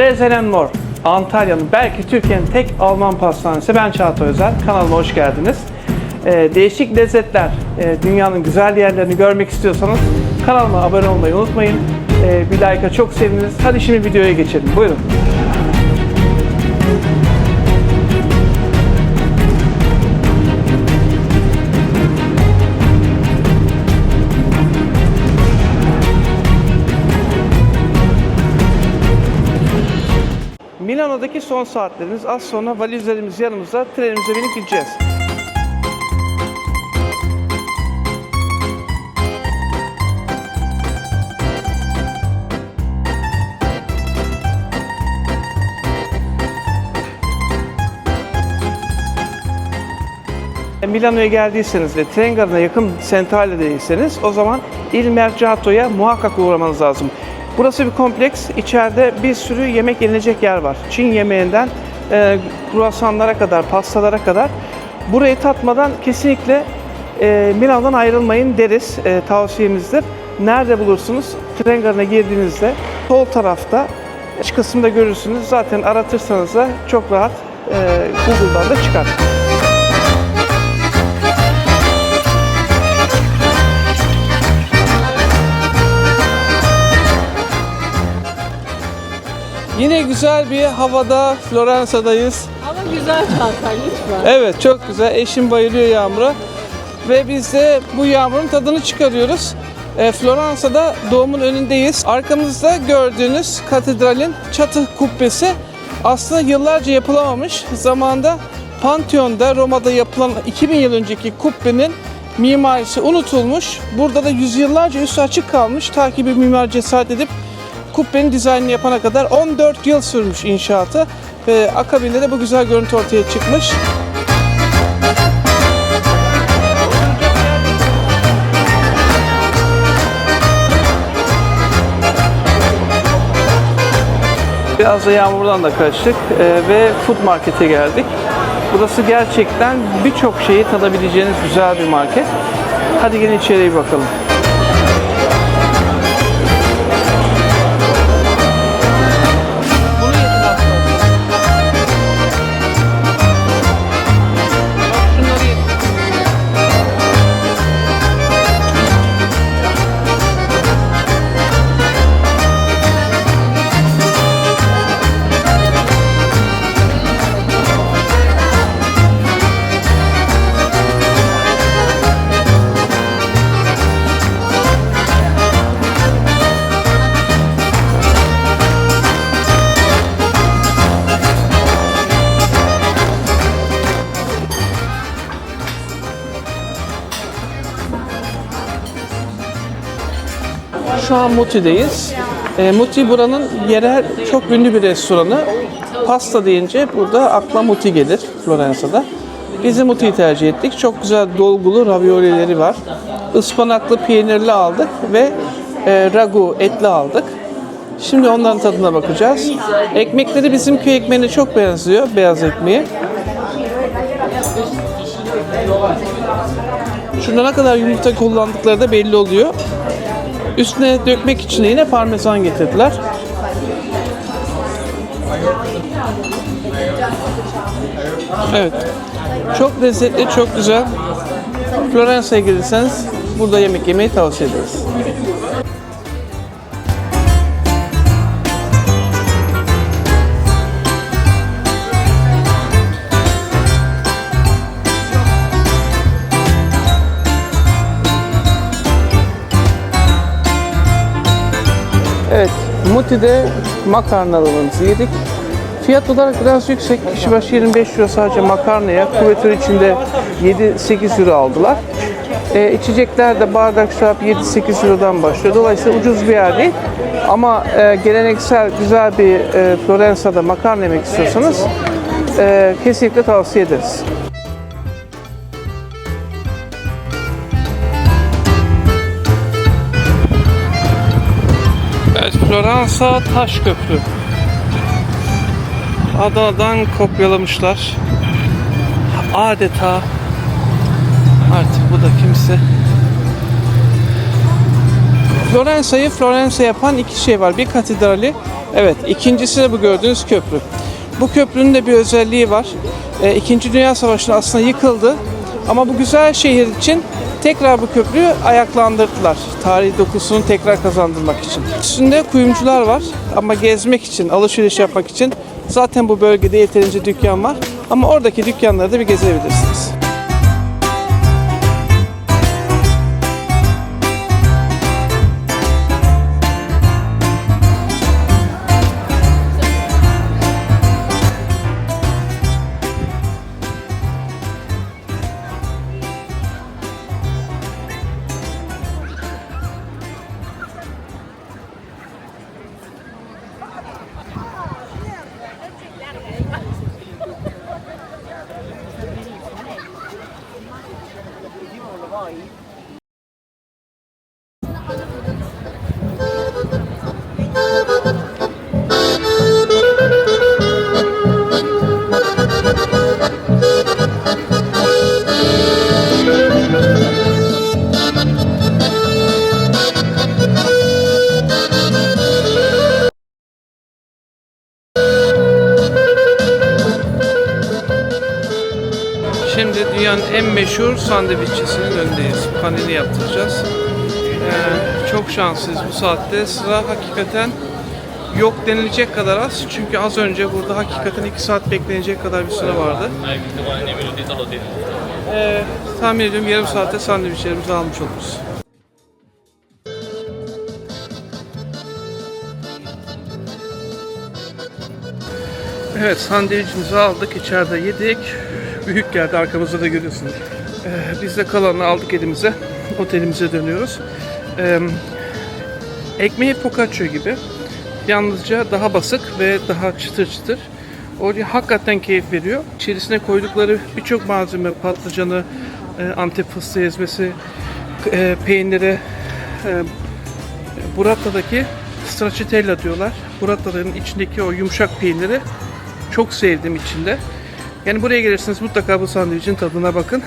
Brezen More, Antalya'nın belki Türkiye'nin tek Alman pastanesi. Ben Çağatay Özel, kanalıma hoş geldiniz. Ee, değişik lezzetler, e, dünyanın güzel yerlerini görmek istiyorsanız kanalıma abone olmayı unutmayın. Ee, bir like'a çok seviniriz. Hadi şimdi videoya geçelim. Buyurun. Milano'daki son saatlerimiz az sonra valizlerimiz yanımızda trenimize binip gideceğiz. Milano'ya geldiyseniz ve tren garına yakın Centrale'deyseniz o zaman Il Mercato'ya muhakkak uğramanız lazım. Burası bir kompleks. İçeride bir sürü yemek yenilecek yer var. Çin yemeğinden e, kruvasanlara kadar, pastalara kadar. Burayı tatmadan kesinlikle e, Milano'dan ayrılmayın deriz. E, tavsiyemizdir. Nerede bulursunuz? Tren garına girdiğinizde sol tarafta iç kısımda görürsünüz. Zaten aratırsanız da çok rahat e, Google'dan da çıkar. Yine güzel bir havada Floransa'dayız. Ama güzel Çağatay lütfen. Evet çok güzel. Eşim bayılıyor yağmura. Ve biz de bu yağmurun tadını çıkarıyoruz. E, Floransa'da doğumun önündeyiz. Arkamızda gördüğünüz katedralin çatı kubbesi aslında yıllarca yapılamamış. Zamanda Pantheon'da Roma'da yapılan 2000 yıl önceki kubbenin mimarisi unutulmuş. Burada da yüzyıllarca üstü açık kalmış. Ta ki bir mimar cesaret edip kubbenin dizaynını yapana kadar 14 yıl sürmüş inşaatı. Ve akabinde de bu güzel görüntü ortaya çıkmış. Biraz da yağmurdan da kaçtık e, ve food markete geldik. Burası gerçekten birçok şeyi tadabileceğiniz güzel bir market. Hadi gelin içeriye bakalım. Şu an Muti'deyiz. E, Muti buranın yerel çok ünlü bir restoranı. Pasta deyince burada akla Muti gelir Floransa'da. Biz de Muti'yi tercih ettik. Çok güzel dolgulu raviolileri var. Ispanaklı peynirli aldık ve e, ragu etli aldık. Şimdi onların tadına bakacağız. Ekmekleri bizim köy ekmeğine çok benziyor, beyaz ekmeği. Şurada ne kadar yumurta kullandıkları da belli oluyor. Üstüne dökmek için yine parmesan getirdiler. Evet. Çok lezzetli, çok güzel. Floransa'ya gelirseniz burada yemek yemeyi tavsiye ederiz. Muti'de makarnalarımızı yedik. Fiyat olarak biraz yüksek. Kişi başı 25 euro sadece makarnaya. Kuvetör içinde 7-8 euro aldılar. E, içecekler de bardak şarap 7-8 eurodan başlıyor. Dolayısıyla ucuz bir yer değil. Ama e, geleneksel güzel bir e, Floransa'da makarna yemek istiyorsanız e, kesinlikle tavsiye ederiz. Floransa Taş Köprü. Adana'dan kopyalamışlar. Adeta artık bu da kimse. Floransa'yı Floransa yapan iki şey var. Bir katedrali, Evet, ikincisi de bu gördüğünüz köprü. Bu köprünün de bir özelliği var. Ee, İkinci Dünya Savaşı'nda aslında yıkıldı. Ama bu güzel şehir için tekrar bu köprüyü ayaklandırdılar. Tarihi dokusunu tekrar kazandırmak için. Üstünde kuyumcular var ama gezmek için, alışveriş yapmak için zaten bu bölgede yeterince dükkan var. Ama oradaki dükkanları da bir story Şimdi dünyanın en meşhur sandviççisinin önündeyiz. Panini yaptıracağız. Ee, çok şanslıyız bu saatte. Sıra hakikaten yok denilecek kadar az. Çünkü az önce burada hakikaten 2 saat beklenecek kadar bir süre vardı. Ee, tahmin ediyorum yarım saatte sandviçlerimizi almış oluruz. Evet sandviçimizi aldık içeride yedik. Büyük geldi arkamızda da görüyorsunuz. Ee, biz de kalanını aldık elimize. Otelimize dönüyoruz. Ee, ekmeği focaccia gibi. Yalnızca daha basık ve daha çıtır çıtır. O hakikaten keyif veriyor. İçerisine koydukları birçok malzeme, patlıcanı, e, antep fıstığı ezmesi, e, peyniri, e, Buratta'daki stracciatella diyorlar. Buratta'nın içindeki o yumuşak peyniri çok sevdim içinde. Yani buraya gelirsiniz mutlaka bu sandviçin tadına bakın.